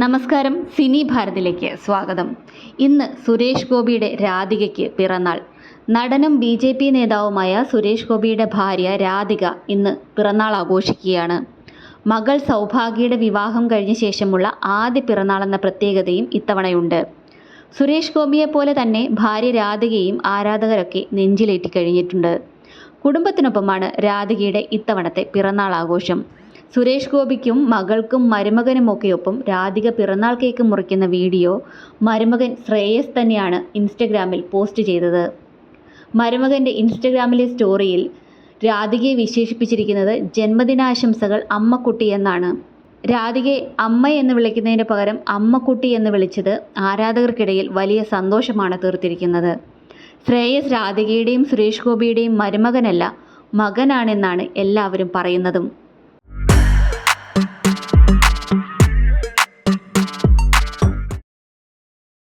നമസ്കാരം സിനി ഭാരതിലേക്ക് സ്വാഗതം. ഇന്ന് സുരേഷ് ഗോപിയുടെ രാധികയ്ക്ക് പിറന്നാൾ. നടനും ബി ജെ പി നേതാവുമായ സുരേഷ് ഗോപിയുടെ ഭാര്യ രാധിക ഇന്ന് പിറന്നാൾ ആഘോഷിക്കുകയാണ്. മകൾ സൗഭാഗ്യയുടെ വിവാഹം കഴിഞ്ഞ ശേഷമുള്ള ആദ്യ പിറന്നാളെന്ന പ്രത്യേകതയും ഇത്തവണയുണ്ട്. സുരേഷ് ഗോപിയെ പോലെ തന്നെ ഭാര്യ രാധികയും ആരാധകരൊക്കെ നെഞ്ചിലേറ്റി കഴിഞ്ഞിട്ടുണ്ട്. കുടുംബത്തിനൊപ്പമാണ് രാധികയുടെ ഇത്തവണത്തെ പിറന്നാൾ ആഘോഷം. സുരേഷ് ഗോപിക്കും മകൾക്കും മരുമകനുമൊക്കെയൊപ്പം രാധിക പിറന്നാൾ കേക്ക് മുറിക്കുന്ന വീഡിയോ മരുമകൻ ശ്രേയസ് തന്നെയാണ് ഇൻസ്റ്റഗ്രാമിൽ പോസ്റ്റ് ചെയ്തത്. മരുമകന്റെ ഇൻസ്റ്റഗ്രാമിലെ സ്റ്റോറിയിൽ രാധികയെ വിശേഷിപ്പിച്ചിരിക്കുന്നത് ജന്മദിനാശംസകൾ അമ്മക്കുട്ടി എന്നാണ്. രാധികയെ അമ്മ എന്ന് വിളിക്കുന്നതിന് പകരം അമ്മക്കുട്ടി എന്ന് വിളിച്ചത് ആരാധകർക്കിടയിൽ വലിയ സന്തോഷമാണ് തീർത്തിരിക്കുന്നത്. ശ്രേയസ് രാധികയുടെയും സുരേഷ് ഗോപിയുടെയും മരുമകനല്ല മകനാണെന്നാണ് എല്ലാവരും പറയുന്നതും.